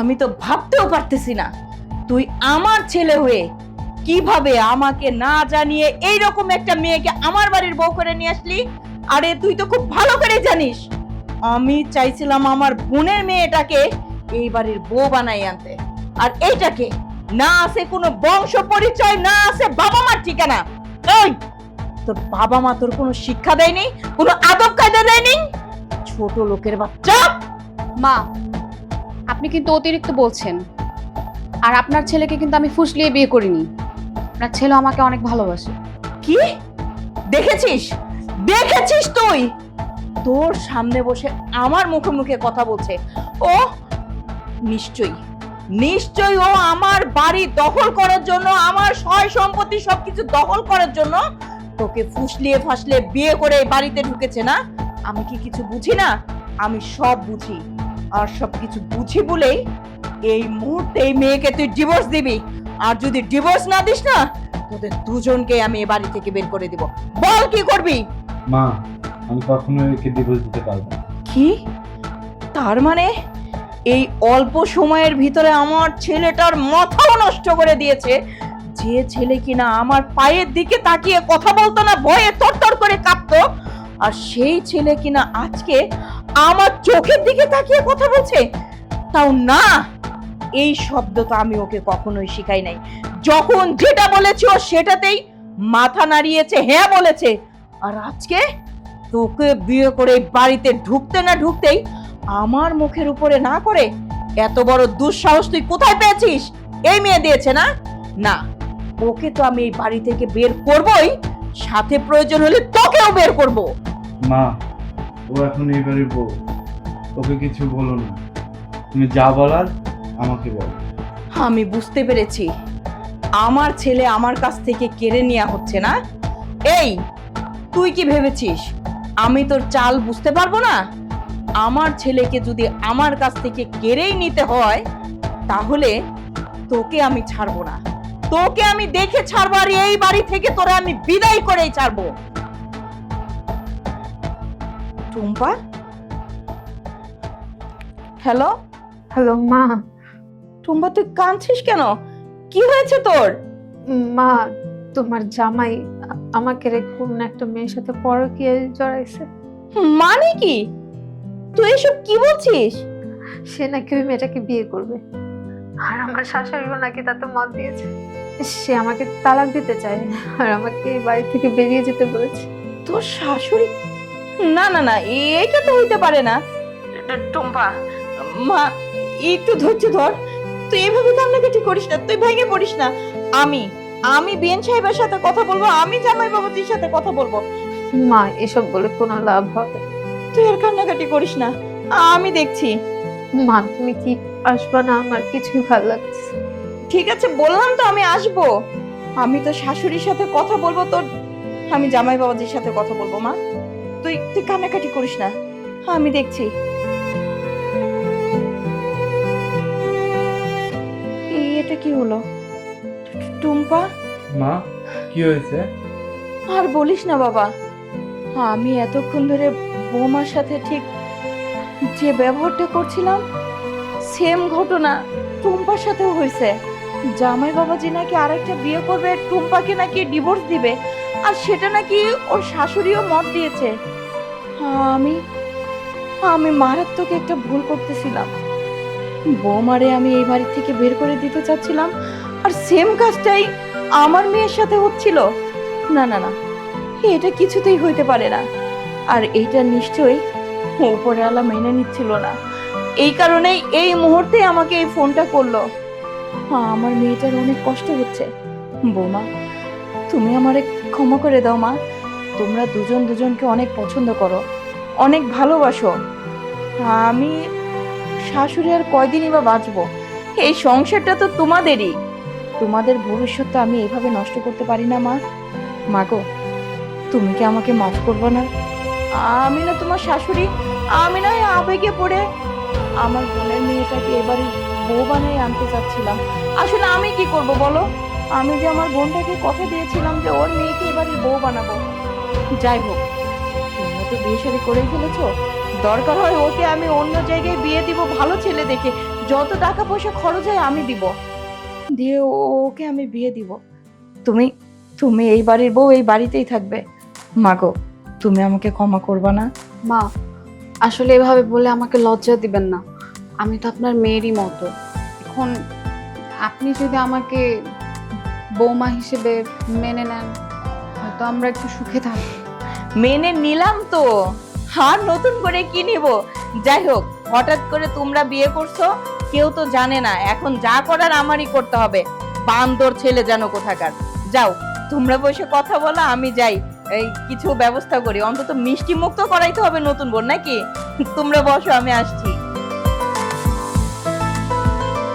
আমি তো ভাবতেও পারতেছি না। তুই আমার ছেলে হয়ে কীভাবে আমাকে না জানিয়ে এই রকম একটা মেয়েকে আমার বাড়ির বউ করে নিয়ে আসলি? আরে, তুই তো খুব ভালো করে জানিস। আমি চাইছিলাম আমার বোনের মেয়েটাকে এই বাড়ির বউ বানাই আনতে। আর এইটাকে না আছে কোনো বংশ পরিচয়, না আছে বাবা মার ঠিকানা। এই, তোর বাবা মা তোর কোনো শিক্ষা দেয়নি? কোনো আদব কায়দা দেয়নি? ছোট লোকের বাচ্চা! মা আপনি কিন্তু অতিরিক্ত বলছেন। আর আপনার ছেলেকে কিন্তু আমি ফুসলিয়ে বিয়ে করিনি। আপনার ছেলে আমাকে অনেক ভালোবাসে। কি? দেখেছিস? দেখেছিস তুই? তোর সামনে বসে আমার মুখে মুখে কথা বলছে। ও, নিশ্চয়ই। নিশ্চয়ই ও আমার বাড়ি দখল করার জন্য, আমার সয় সম্পত্তি সবকিছু দখল করার জন্য তোকে ফুসলিয়ে ফাসলে বিয়ে করে বাড়িতে ঢুকেছে না? আমি কি কিছু বুঝি না? আমি সব বুঝি। আর সব কিছু বুঝি বলেই এই মুহূর্তে এই মেয়েকে তুই ডিভোর্স দিবি। আর যদি ডিভোর্স না দিস না তোদের দুজনকে আমি এ বাড়ি থেকে বের করে দিব। বল কি করবি? মা আমি কখনো একে ডিভোর্স দিতে পারব না। কি? তার মানে এই অল্প সময়ের ভিতরে আমার ছেলেটার মাথাও নষ্ট করে দিয়েছে। যে ছেলে কিনা আমার পায়ের দিকে তাকিয়ে কথা বলতো না ভয়ে তরতর করে কাঁপতো। আর সেই ছেলে কিনা আজকে আমার চোখের দিকে তাকিয়ে কথা বলছে? তাও না, এই শব্দ তো আমি ওকে কখনোই শিখাই নাই। যখন যেটা বলেছে ও সেটাতেই মাথা নাড়িয়েছে হ্যাঁ বলেছে। আর আজকে তোকে বিয়ে করে বাড়িতে ঢুকতে না ঢুকতেই আমার মুখের উপরে না করে এত বড় দুঃসাহস তুই কোথায় পেয়েছিস? এই মেয়ে দিয়েছে না? না, ওকে তো আমি এই বাড়ি থেকে বের করবই, সাথে প্রয়োজন হলে তোকেও বের করব। মা ও এখন এই বাড়ির বউ। ওকে কিছু বলো না। তুমি যা বলার, আমাকে বলো। আমি বুঝতে পেরেছি। আমার ছেলে আমার কাছ থেকে কেড়ে নেওয়া হচ্ছে না। এই, তুই কি ভেবেছিস? আমি তোর চাল বুঝতে পারব না? আমার ছেলেকে যদি আমার কাছ থেকে কেড়েই নিতে হয়, তাহলে তোকে আমি ছাড়বো না। তোকে আমি দেখে ছাড়বো আর এই বাড়ি থেকে তোরা আমি বিদায় করেই ছাড়বো। টুম্পা। হ্যালো হ্যালো মা। টুম্পা তুই কাঁদছিস কেন? কি হয়েছে তোর? মা তোমার জামাই আমাকে রেখে অন্য একটা মেয়ের সাথে পরকীয়ায় জড়াইছে। মানে কি? তুই এসব কি বলছিস? সে নাকি ওই মেয়েটাকে বিয়ে করবে। আর আমার শাশুড়িও নাকি তাতে মত দিয়েছে। সে আমাকে তালাক দিতে চায়। আর আমাকে এই বাড়ি থেকে বেরিয়ে যেতে বলেছে। তোর শাশুড়ি না না না এটা তো হইতে পারে না। টুম্পা মা একটু ধৈর্য ধর। তুই এভাবে কান্নাকাটি করিস না তুই ভেঙে পড়িস না। আমি আমি বিএন সাহেবের সাথে কথা বলব আমি জামাই বাবাজির সাথে কথা বলব। মা এসব বলে কোনো লাভ হবে তুই আর কান্নাকাটি করিস না আমি দেখছি। মা তুমি কি আসবা না? আমার কিছুই ভালো লাগছে ঠিক আছে বললাম তো আমি আসব। আমি তো শাশুড়ির সাথে কথা বলব তোর আমি জামাই বাবাজির সাথে কথা বলব মা। তুই তুই কান্নাকাটি করিস না। হ্যাঁ আমি দেখছি। এই এটা কি হলো? টুম্পা? মা কি হয়েছে? আর বলিস না বাবা। আমি এতক্ষণ ধরে বৌমার সাথে ঠিক যে ব্যবহারটা করছিলাম সেম ঘটনা টুম্পার সাথেও হয়েছে। জামাই বাবাজি নাকি আরেকটা বিয়ে করবে টুম্পাকে নাকি ডিভোর্স দিবে আর সেটা নাকি ওর শাশুড়িও মত দিয়েছে। আমি আমি মারাত্মক একটা ভুল করতেছিলাম। বৌমারে আমি এই বাড়ি থেকে বের করে দিতে চাচ্ছিলাম, আর সেম কাজটাই আমার মেয়ের সাথে হচ্ছিল। না না না, এটা কিছুতেই হইতে পারে না। আর এইটা নিশ্চয়ই উপরে আলা মেনে নিচ্ছিল না। এই কারণেই এই মুহূর্তে আমাকে এই ফোনটা করল। আমার মেয়েটার অনেক কষ্ট হচ্ছে। বৌমা, তুমি আমারে ক্ষমা করে দাও মা। তোমরা দুজন দুজনকে অনেক পছন্দ করো। অনেক ভালোবাসো। আমি শাশুড়ি আর কয়দিনই বা বাঁচবো? এই সংসারটা তো তোমাদেরই। তোমাদের ভবিষ্যৎটা আমি এভাবে নষ্ট করতে পারি না, মা। মাগো তুমি কি আমাকে মাফ করব না? আমি না তোমার শাশুড়ি, আমি না আবেগে পড়ে আমার বোনের মেয়েটাকে এবারে বউ বানিয়ে আনতে চাচ্ছিলাম আসলে আমি কি করব বলো? আমি যে আমার বোনটাকে কথা দিয়েছিলাম যে ওর মেয়েকে এবারে বউ বানাবো। যাই হোক তো বিয়ে শাড়ি করেই ফেলেছো? দরকার হয় ওকে আমি অন্য জায়গায় বিয়ে দিব, ভালো ছেলে দেখে। যত টাকা পয়সা খরচ হয় আমি দিব। দিয়ে ওকে আমি বিয়ে দিব। তুমি তুমি এই বাড়ির বউ এই বাড়িতেই থাকবে। মাগো তুমি আমাকে ক্ষমা করবা না? মা, আসলে এভাবে বলে আমাকে লজ্জা দিবেন না। আমি তো আপনার মেয়েরই মতো। এখন আপনি যদি আমাকে বৌমা হিসেবে মেনে নেন, হয়তো আমরা একটু সুখে থাকব। মেনে নিলাম তো। আর নতুন করে কি নিব? যাই হোক, হঠাৎ করে তোমরা বিয়ে করছ, কেউ তো জানে না, এখন যা করার আমারই করতে হবে। বান্দর ছেলে যেন কোথাকার। যাও, তোমরা বসে কথা বলো, আমি যাই। এই, কিছু ব্যবস্থা করি। অন্তত মিষ্টি মুক্ত করাইতে হবে নতুন বোন, নাকি? তোমরা বসো, আমি আসছি।